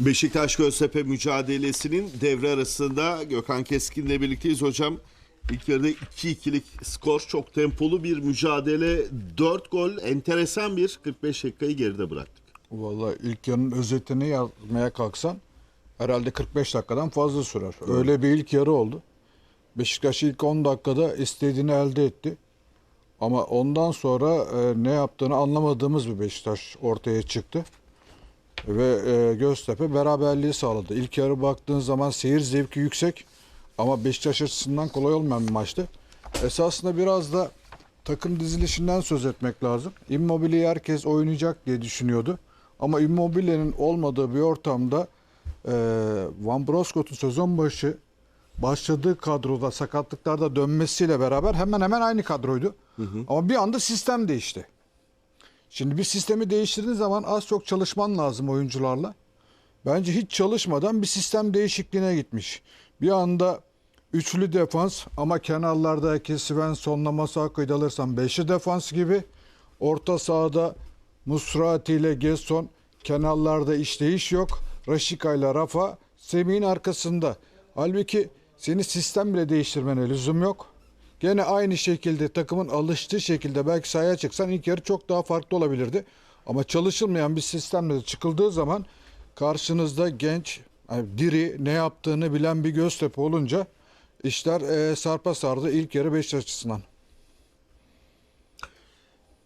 Beşiktaş Göztepe mücadelesinin devre arasında Gökhan Keskin'le birlikteyiz hocam. İlk yarıda 2-2'lik skor çok tempolu bir mücadele. 4 gol enteresan bir 45 dakikayı geride bıraktık. Vallahi ilk yarının özetini yazmaya kalksan herhalde 45 dakikadan fazla sürer. Öyle bir ilk yarı oldu. Beşiktaş ilk 10 dakikada istediğini elde etti. Ama ondan sonra e, ne yaptığını anlamadığımız bir Beşiktaş ortaya çıktı. Ve e, Göztepe beraberliği sağladı. İlk yarı baktığın zaman seyir zevki yüksek ama Beşiktaş açısından kolay olmayan bir maçtı. Esasında biraz da takım dizilişinden söz etmek lazım. Immobile'yi herkes oynayacak diye düşünüyordu. Ama Immobile'nin olmadığı bir ortamda e, Van Bronckhorst'un sezon başı başladığı kadroda sakatlıklarda dönmesiyle beraber hemen hemen aynı kadroydu. Ama bir anda sistem değişti. Şimdi bir sistemi değiştirdiğin zaman az çok çalışman lazım oyuncularla. Bence hiç çalışmadan bir sistem değişikliğine gitmiş. Bir anda üçlü defans ama kenarlardaki Svensson'la Masaka'yı alırsan beşli defans gibi. Orta sahada Musrati ile Gesson kenarlarda işleyiş yok. Raşika ile Rafa Semih'in arkasında. Halbuki seni sistem bile değiştirmene lüzum yok. Gene aynı şekilde takımın alıştığı şekilde belki sahaya çıksan ilk yarı çok daha farklı olabilirdi. Ama çalışılmayan bir sistemle çıkıldığı zaman karşınızda genç, yani diri, ne yaptığını bilen bir Göztepe olunca işler eee, sarpa sardı ilk yarı Beşiktaş açısından.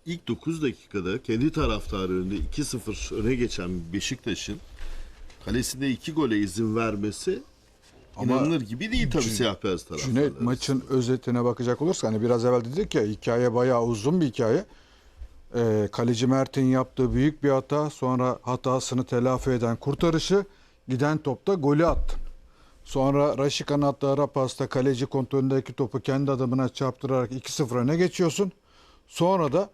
İlk 9 dakikada kendi taraftarı önünde 2-0 öne geçen Beşiktaş'ın kalesinde 2 gole izin vermesi Ama inanılır gibi değil tabii siyah beyaz taraftarlar. Cüneyt maçın özetine bakacak olursak hani biraz evvel dedik ya hikaye bayağı uzun bir hikaye. Ee, kaleci Mert'in yaptığı büyük bir hata sonra hatasını telafi eden kurtarışı giden topta golü attın. Sonra Raşika'nın attığı ara pasta kaleci kontrolündeki topu kendi adamına çarptırarak 2-0 öne geçiyorsun. Sonra da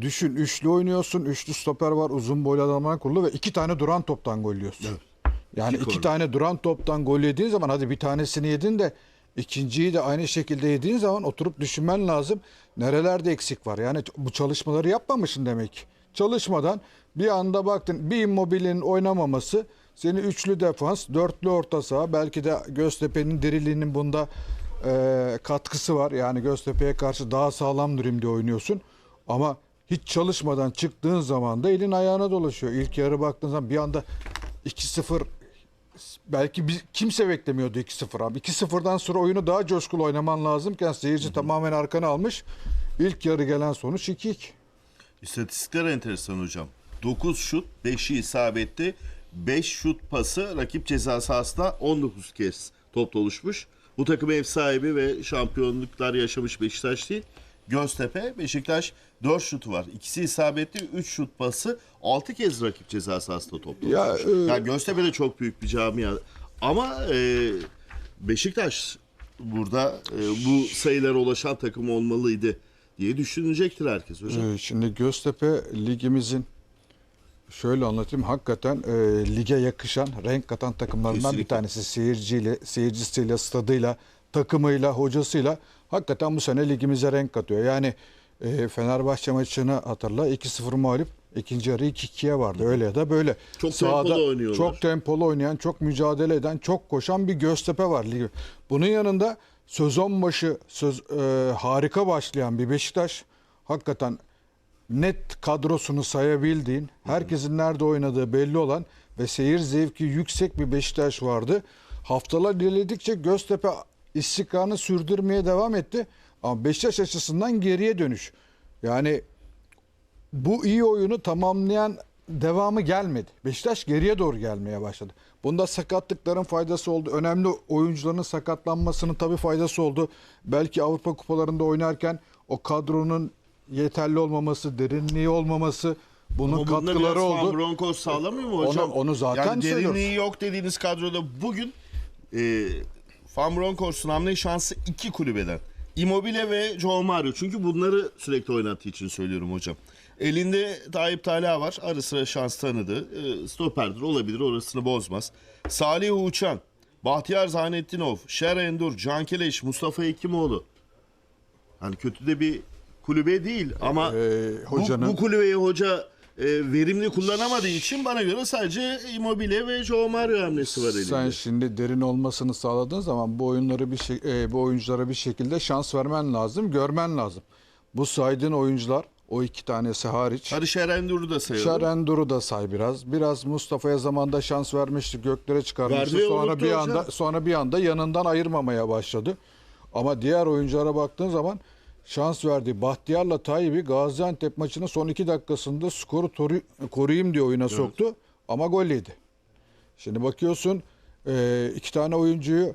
düşün üçlü oynuyorsun. Üçlü stoper var uzun boylu adamlar kurulu ve iki tane duran toptan gol yiyorsun. Evet. Yani İki iki tane duran toptan gol yediğin zaman hadi bir tanesini yedin de ikinciyi de aynı şekilde yediğin zaman oturup düşünmen lazım. Nerelerde eksik var? Yani bu çalışmaları yapmamışsın demek. Çalışmadan bir anda baktın bir immobilinin oynamaması seni üçlü defans, dörtlü orta saha belki de Göztepe'nin diriliğinin bunda e, katkısı var. Yani Göztepe'ye karşı daha sağlam diye oynuyorsun. Ama hiç çalışmadan çıktığın zaman da elin ayağına dolaşıyor. İlk yarı baktığın zaman bir anda 2-0 belki bir, kimse beklemiyordu 2-0 abi. 2-0'dan sonra oyunu daha coşkulu oynaman lazımken seyirci tamamen arkana almış. İlk yarı gelen sonuç 2-2. İstatistikler enteresan hocam. 9 şut, 5'i isabetli. 5 şut pası rakip ceza sahasında 19 kez top oluşmuş. Bu takım ev sahibi ve şampiyonluklar yaşamış Beşiktaş değil. Göztepe, Beşiktaş 4 şutu var. İkisi isabetli, 3 şut pası, 6 kez rakip ceza sahasında top Ya, e- Yani Göztepe de çok büyük bir camia. Ama e, Beşiktaş burada e, bu sayılara ulaşan takım olmalıydı diye düşünecektir herkes hocam. Ee, şimdi Göztepe ligimizin şöyle anlatayım hakikaten e, lige yakışan renk katan takımlarından Kesinlikle. bir tanesi seyirciyle, seyircisiyle, stadıyla, takımıyla, hocasıyla hakikaten bu sene ligimize renk katıyor. Yani e, Fenerbahçe maçını hatırla 2-0 mağlup ikinci yarı 2-2'ye vardı öyle ya da böyle. Çok tempolu oynuyorlar. Çok tempolu oynayan, çok mücadele eden, çok koşan bir Göztepe var ligi. Bunun yanında sezon başı söz, e, harika başlayan bir Beşiktaş hakikaten net kadrosunu sayabildiğin, herkesin nerede oynadığı belli olan ve seyir zevki yüksek bir Beşiktaş vardı. Haftalar ilerledikçe Göztepe istikrarını sürdürmeye devam etti. Ama Beşiktaş açısından geriye dönüş. Yani bu iyi oyunu tamamlayan devamı gelmedi. Beşiktaş geriye doğru gelmeye başladı. Bunda sakatlıkların faydası oldu. Önemli oyuncuların sakatlanmasının tabii faydası oldu. Belki Avrupa kupalarında oynarken o kadronun yeterli olmaması, derinliği olmaması bunun Ama katkıları oldu. Bronckhorst sağlamıyor mu Onu- hocam? onu zaten yani derinliği söylüyoruz. yok dediğiniz kadroda bugün e, Van Bronckhorst'un hamle şansı iki kulübeden. Immobile ve Joao Mario. Çünkü bunları sürekli oynattığı için söylüyorum hocam. Elinde Tayyip Talha var. Ara sıra şans tanıdı. E, stoperdir olabilir. Orasını bozmaz. Salih Uçan, Bahtiyar Zahnettinov, Şer Endur, Can Keleş, Mustafa Ekimoğlu. Hani kötü de bir kulübe değil ama Ee, bu- hocanın- bu, kulübeyi hoca e, verimli kullanamadığı için bana göre sadece Immobile ve Joe Mario hamlesi var elinde. Sen şimdi derin olmasını sağladığın zaman bu oyunları bir şey, e, bu oyunculara bir şekilde şans vermen lazım, görmen lazım. Bu saydığın oyuncular o iki tanesi hariç. Barış Erendur'u da sayalım. Şerendur'u da say biraz. Biraz Mustafa'ya zamanda şans vermişti, göklere çıkarmıştı. Verdi, Sonra bir hocam. anda sonra bir anda yanından ayırmamaya başladı. Ama diğer oyunculara baktığın zaman şans verdi. Bahtiyar'la Tayyip'i Gaziantep maçının son iki dakikasında skoru toru- koruyayım diye oyuna soktu. Ama gol yedi. Şimdi bakıyorsun e, iki tane oyuncuyu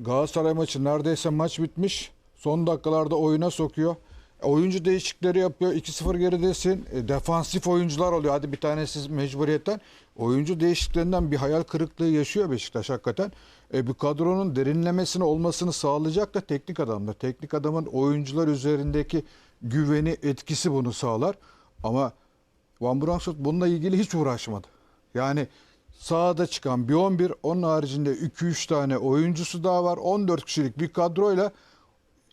Galatasaray maçı neredeyse maç bitmiş. Son dakikalarda oyuna sokuyor. Oyuncu değişiklikleri yapıyor. 2-0 geridesin. E, defansif oyuncular oluyor. Hadi bir tanesi mecburiyetten. Oyuncu değişikliklerinden bir hayal kırıklığı yaşıyor Beşiktaş hakikaten. E, bu kadronun derinlemesine olmasını sağlayacak da teknik adamlar. Teknik adamın oyuncular üzerindeki güveni, etkisi bunu sağlar. Ama Van Bronckhorst bununla ilgili hiç uğraşmadı. Yani sahada çıkan bir 11, onun haricinde 2-3 tane oyuncusu daha var. 14 kişilik bir kadroyla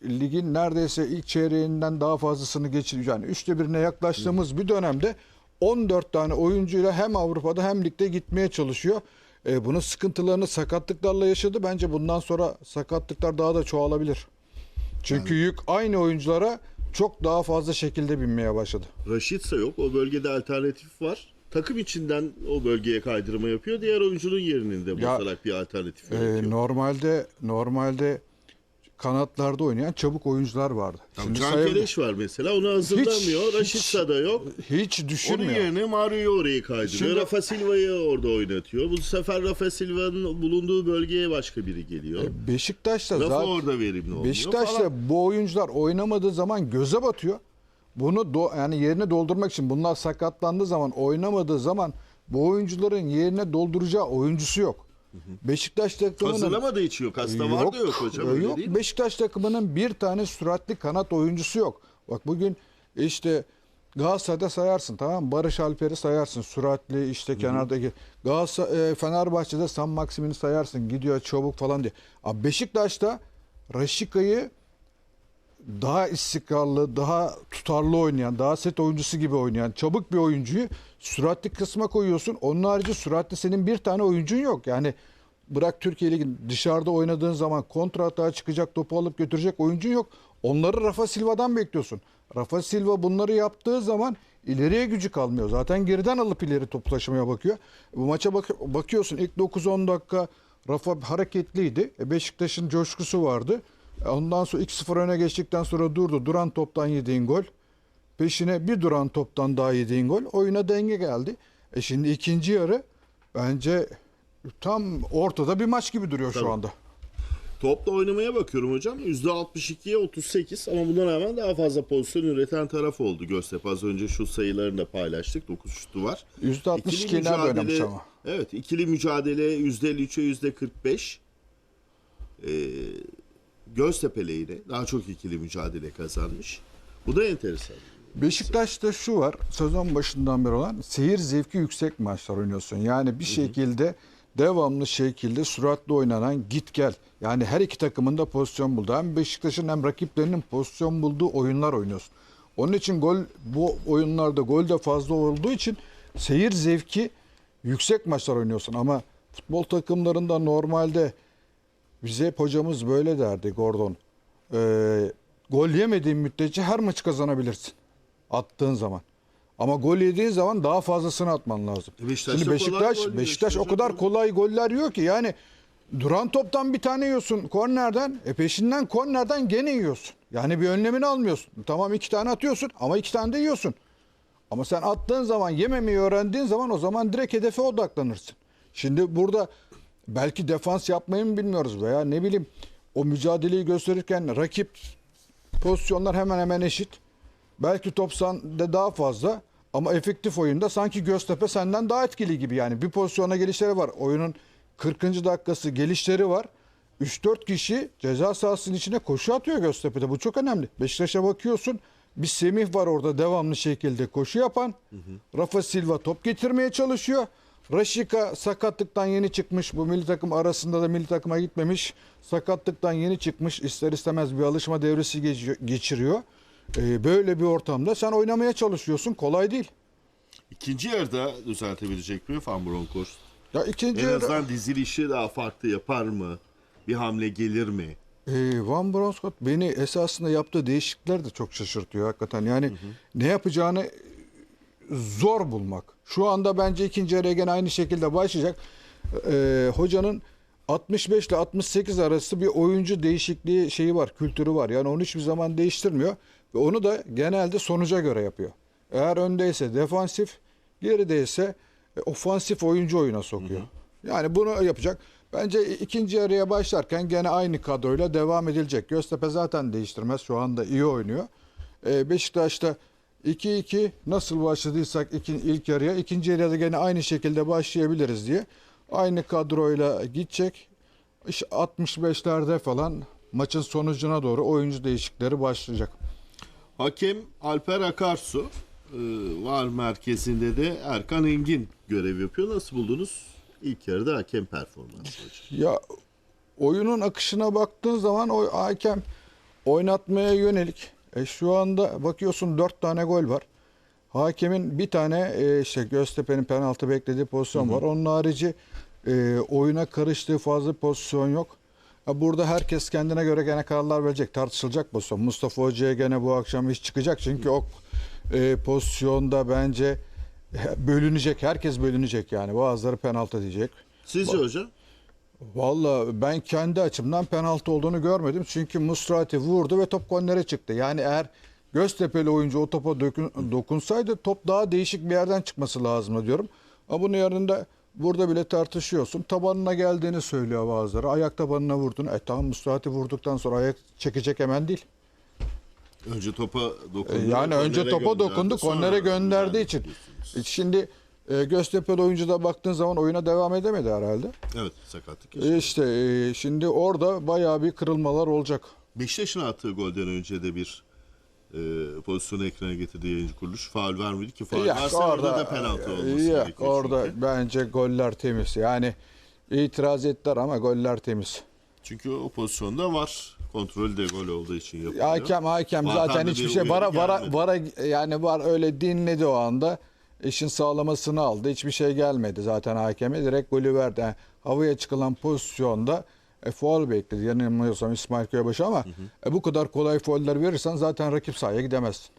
ligin neredeyse ilk çeyreğinden daha fazlasını geçiriyor. Yani üçte birine yaklaştığımız bir dönemde 14 tane oyuncuyla hem Avrupa'da hem ligde gitmeye çalışıyor. E, bunun sıkıntılarını sakatlıklarla yaşadı. Bence bundan sonra sakatlıklar daha da çoğalabilir. Çünkü yük aynı oyunculara çok daha fazla şekilde binmeye başladı. Raşitsa yok. O bölgede alternatif var. Takım içinden o bölgeye kaydırma yapıyor. Diğer oyuncunun yerini de Ya, basarak bir alternatif Ee, yaratıyor. normalde normalde kanatlarda oynayan çabuk oyuncular vardı. Tamam, Şimdi Can sayabilir- Keleş var mesela. Onu hazırlamıyor. Hiç- Raşitsa da yok. hiç Onun düşünmüyor. yerine Mario'yu oraya kaydırıyor. Şimdi- Rafa Silva'yı orada oynatıyor. Bu sefer Rafa Silva'nın bulunduğu bölgeye başka biri geliyor. Beşiktaş'ta Rafa zaten orada verimli olmuyor Beşiktaş'ta falan. bu oyuncular oynamadığı zaman göze batıyor. Bunu do- yani yerine doldurmak için bunlar sakatlandığı zaman oynamadığı zaman bu oyuncuların yerine dolduracağı oyuncusu yok. Beşiktaş takımının Hazırlamadığı için yok. Hasta var da yok hocam. öyle Yok. değil mi? Beşiktaş takımının bir tane süratli kanat oyuncusu yok. Bak bugün işte Galatasaray'da sayarsın tamam mı? Barış Alper'i sayarsın. Süratli işte kenardaki. Galatasaray, e, Fenerbahçe'de San Maksim'ini sayarsın. Gidiyor çabuk falan diye. Ama Beşiktaş'ta Raşika'yı daha istikrarlı, daha tutarlı oynayan, daha set oyuncusu gibi oynayan, çabuk bir oyuncuyu süratli kısma koyuyorsun. Onun harici süratli senin bir tane oyuncun yok. Yani bırak Türkiye Ligi dışarıda oynadığın zaman kontra hata çıkacak, topu alıp götürecek oyuncun yok. Onları Rafa Silva'dan bekliyorsun. Rafa Silva bunları yaptığı zaman ileriye gücü kalmıyor. Zaten geriden alıp ileri topu taşımaya bakıyor. Bu maça bak bakıyorsun ilk 9-10 dakika Rafa hareketliydi. E Beşiktaş'ın coşkusu vardı. Ondan sonra 2-0 öne geçtikten sonra durdu. Duran toptan yediğin gol. Peşine bir duran toptan daha yediğin gol. Oyuna denge geldi. E şimdi ikinci yarı bence tam ortada bir maç gibi duruyor Tabii. şu anda. Topla oynamaya bakıyorum hocam. %62'ye 38 ama buna rağmen daha fazla pozisyon üreten taraf oldu Göztepe. Az önce şu sayılarını da paylaştık. 9 şutu var. %62 İkili nerede oynamış ama? Evet ikili mücadele %53'e %45. Ee, Göztepe lehine daha çok ikili mücadele kazanmış. Bu da enteresan. Beşiktaş'ta şu var sezon başından beri olan seyir zevki yüksek maçlar oynuyorsun. Yani bir şekilde devamlı şekilde süratli oynanan git gel. Yani her iki takımın da pozisyon buldu. Hem Beşiktaş'ın hem rakiplerinin pozisyon bulduğu oyunlar oynuyorsun. Onun için gol bu oyunlarda gol de fazla olduğu için seyir zevki yüksek maçlar oynuyorsun. Ama futbol takımlarında normalde bize hep hocamız böyle derdi Gordon. Ee, gol yemediğin müddetçe her maçı kazanabilirsin. Attığın zaman. Ama gol yediğin zaman daha fazlasını atman lazım. E Beşiktaş Şimdi Beşiktaş, Beşiktaş işte o kadar kolay goller yiyor ki yani duran toptan bir tane yiyorsun kornerden. E peşinden kornerden gene yiyorsun. Yani bir önlemini almıyorsun. Tamam iki tane atıyorsun ama iki tane de yiyorsun. Ama sen attığın zaman yememeyi öğrendiğin zaman o zaman direkt hedefe odaklanırsın. Şimdi burada belki defans yapmayı mı bilmiyoruz veya ne bileyim o mücadeleyi gösterirken rakip pozisyonlar hemen hemen eşit. Belki top sende daha fazla ama efektif oyunda sanki Göztepe senden daha etkili gibi yani. Bir pozisyona gelişleri var. Oyunun 40. dakikası gelişleri var. 3-4 kişi ceza sahasının içine koşu atıyor Göztepe'de. Bu çok önemli. Beşiktaş'a bakıyorsun. Bir Semih var orada devamlı şekilde koşu yapan. Rafa Silva top getirmeye çalışıyor. Raşika sakatlıktan yeni çıkmış. Bu milli takım arasında da milli takıma gitmemiş. Sakatlıktan yeni çıkmış. İster istemez bir alışma devresi geçiriyor. Ee, böyle bir ortamda sen oynamaya çalışıyorsun. Kolay değil. ikinci yarıda düzeltebilecek mi Van Bronckhorst? Ya ikinci En yarı- azından dizilişi daha farklı yapar mı? Bir hamle gelir mi? Ee, Van Bronscott beni esasında yaptığı değişiklikler de çok şaşırtıyor hakikaten. Yani ne yapacağını zor bulmak. Şu anda bence ikinci yarıya gene aynı şekilde başlayacak. Ee, hocanın 65 ile 68 arası bir oyuncu değişikliği şeyi var, kültürü var. Yani onu hiçbir zaman değiştirmiyor. Ve onu da genelde sonuca göre yapıyor. Eğer öndeyse defansif, gerideyse e, ofansif oyuncu oyuna sokuyor. Yani bunu yapacak. Bence ikinci yarıya başlarken gene aynı kadroyla devam edilecek. Göztepe zaten değiştirmez. Şu anda iyi oynuyor. Ee, Beşiktaş'ta 2-2 nasıl başladıysak ilk yarıya ikinci yarıya da gene aynı şekilde başlayabiliriz diye aynı kadroyla gidecek. İşte 65'lerde falan maçın sonucuna doğru oyuncu değişiklikleri başlayacak. Hakem Alper Akarsu e, var merkezinde de Erkan Engin görev yapıyor. Nasıl buldunuz? İlk yarıda hakem performansı hocam. Ya oyunun akışına baktığın zaman o hakem oynatmaya yönelik. E, şu anda bakıyorsun dört tane gol var. Hakemin bir tane e, işte Göztepe'nin penaltı beklediği pozisyon var. Onun harici e, oyuna karıştığı fazla pozisyon yok. Burada herkes kendine göre gene kararlar verecek. Tartışılacak pozisyon. Mustafa Hoca'ya gene bu akşam iş çıkacak. Çünkü o e, pozisyonda bence bölünecek. Herkes bölünecek yani. Bazıları penaltı diyecek. Sizce hocam? Valla ben kendi açımdan penaltı olduğunu görmedim. Çünkü Musrati vurdu ve top kornere çıktı. Yani eğer Göztepe'li oyuncu o topa dökün- dokunsaydı top daha değişik bir yerden çıkması lazım diyorum. Ama bunun yanında burada bile tartışıyorsun. Tabanına geldiğini söylüyor bazıları. Ayak tabanına vurdun. E tamam Musrati vurduktan sonra ayak çekecek hemen değil. Önce topa E, dokundu. Yani önce topa dokundu, kornere gönderdiği için. E, Şimdi e, Göztepe'li oyuncu da baktığın zaman oyuna devam edemedi herhalde. Evet sakatlık E. İşte e, şimdi orada bayağı bir kırılmalar olacak. Beşiktaş'ın attığı golden önce de bir e, pozisyonu ekrana getirdi yayıncı kuruluş. Faul vermedi ki faul Yok, verse orada, da penaltı olması yok, gerekiyor. orada çünkü. bence goller temiz. Yani itiraz ettiler ama goller temiz. Çünkü o pozisyonda var. Kontrolü de gol olduğu için yapılıyor. Hakem hakem Vardan zaten da hiçbir bir şey uyarı vara vara gelmedi. vara yani var öyle dinledi o anda. İşin sağlamasını aldı. Hiçbir şey gelmedi zaten hakeme. Direkt golü verdi. Yani havaya çıkılan pozisyonda e, faul bekledi. Yanılmıyorsam İsmail Köybaşı ama e, bu kadar kolay fauller verirsen zaten rakip sahaya gidemezsin.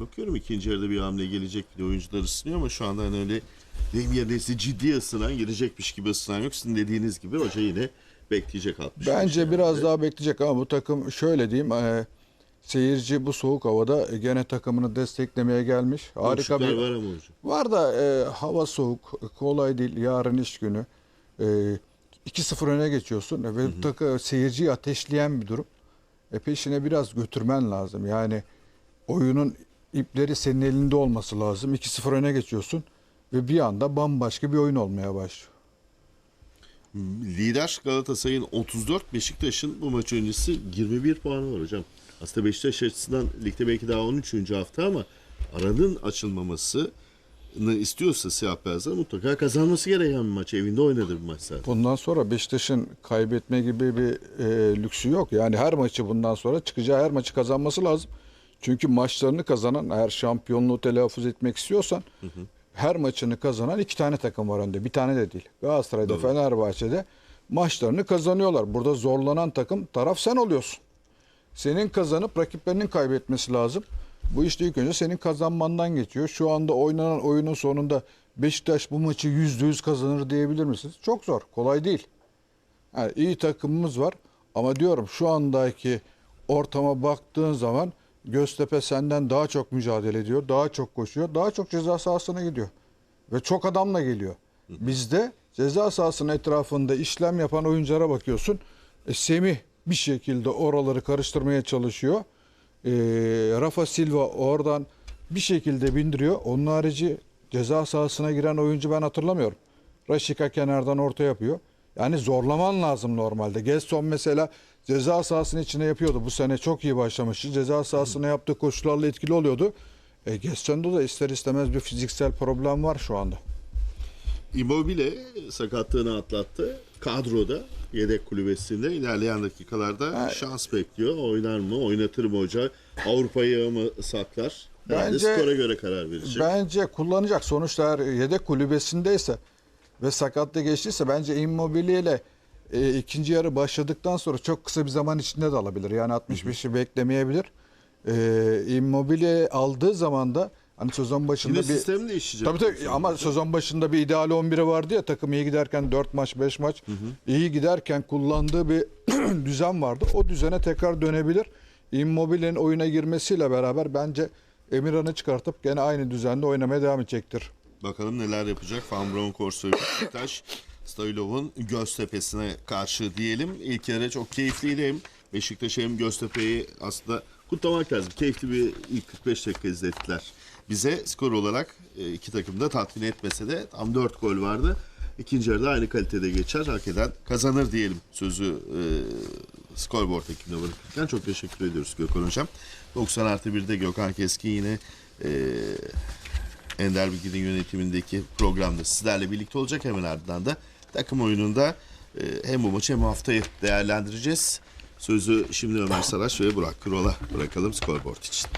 Bakıyorum ikinci yarıda bir hamle gelecek diye oyuncular ısınıyor ama şu anda hani öyle deyim yerine ciddi ısınan gelecekmiş gibi ısınan yok. Sizin dediğiniz gibi hoca yine bekleyecek 60. Bence biraz daha bekleyecek ama bu takım şöyle diyeyim e, seyirci bu soğuk havada e, gene takımını desteklemeye gelmiş. Harika bir var ama hocam. var da e, hava soğuk kolay değil yarın iş günü e, 2-0 öne geçiyorsun ve bu takı seyirciyi ateşleyen bir durum. E, peşine biraz götürmen lazım yani oyunun ipleri senin elinde olması lazım 2-0 öne geçiyorsun ve bir anda bambaşka bir oyun olmaya başlıyor. Lider Galatasaray'ın 34, Beşiktaş'ın bu maç öncesi 21 puanı var hocam. Aslında Beşiktaş açısından ligde belki daha 13. hafta ama aranın açılmamasını istiyorsa siyah beyazlar mutlaka kazanması gereken bir maç. Evinde oynadı bir maç zaten. Bundan sonra Beşiktaş'ın kaybetme gibi bir e, lüksü yok. Yani her maçı bundan sonra çıkacağı her maçı kazanması lazım. Çünkü maçlarını kazanan eğer şampiyonluğu telaffuz etmek istiyorsan her maçını kazanan iki tane takım var önde. Bir tane de değil. Galatasaray'da, Fenerbahçe'de maçlarını kazanıyorlar. Burada zorlanan takım taraf sen oluyorsun. Senin kazanıp rakiplerinin kaybetmesi lazım. Bu işte ilk önce senin kazanmandan geçiyor. Şu anda oynanan oyunun sonunda Beşiktaş bu maçı %100 kazanır diyebilir misiniz? Çok zor. Kolay değil. Yani iyi takımımız var ama diyorum şu andaki ortama baktığın zaman Göztepe senden daha çok mücadele ediyor, daha çok koşuyor, daha çok ceza sahasına gidiyor. Ve çok adamla geliyor. Bizde ceza sahasının etrafında işlem yapan oyunculara bakıyorsun. E, Semih bir şekilde oraları karıştırmaya çalışıyor. E, Rafa Silva oradan bir şekilde bindiriyor. Onun harici ceza sahasına giren oyuncu ben hatırlamıyorum. Raşika kenardan orta yapıyor. Yani zorlaman lazım normalde. Gesson mesela ceza sahasının içine yapıyordu. Bu sene çok iyi başlamıştı. Ceza sahasına yaptığı koşularla etkili oluyordu. E, Gesson'da da ister istemez bir fiziksel problem var şu anda. Immobile sakatlığını atlattı. Kadroda yedek kulübesinde ilerleyen dakikalarda şans bekliyor. Oynar mı? Oynatır mı hoca? Avrupa'yı mı saklar? Bence- skora göre karar verecek. Bence kullanacak. Sonuçta yedek kulübesindeyse ve sakatlı geçtiyse bence Immobile ile e, ikinci yarı başladıktan sonra çok kısa bir zaman içinde de alabilir. Yani 65'i beklemeyebilir. E, Immobile aldığı zaman da hani sezon başında Yine bir sistem değişecek. Tabii tabii ama sezon başında bir ideal 11'i vardı ya takım iyi giderken 4 maç 5 maç iyi giderken kullandığı bir düzen vardı. O düzene tekrar dönebilir. Immobile'nin oyuna girmesiyle beraber bence Emirhan'ı çıkartıp gene aynı düzende oynamaya devam edecektir. Bakalım neler yapacak Van Bronckhorst ve Beşiktaş. Stoylov'un Göztepe'sine karşı diyelim. İlk yarı çok keyifliydi hem Beşiktaş hem Göztepe'yi aslında kutlamak lazım. Keyifli bir ilk 45 dakika izlettiler. Bize skor olarak e, iki takım da tatmin etmese de tam 4 gol vardı. İkinci yarıda aynı kalitede geçer. Hak eden kazanır diyelim sözü e, scoreboard ekibine bırakırken. Çok teşekkür ediyoruz Gökhan Hocam. 90 artı 1'de Gökhan Keskin yine e, Ender Bilgin'in yönetimindeki programda sizlerle birlikte olacak. Hemen ardından da takım oyununda e, hem bu maçı hem haftayı değerlendireceğiz. Sözü şimdi Ömer Saraç ve Burak Kural'a bırakalım scoreboard için.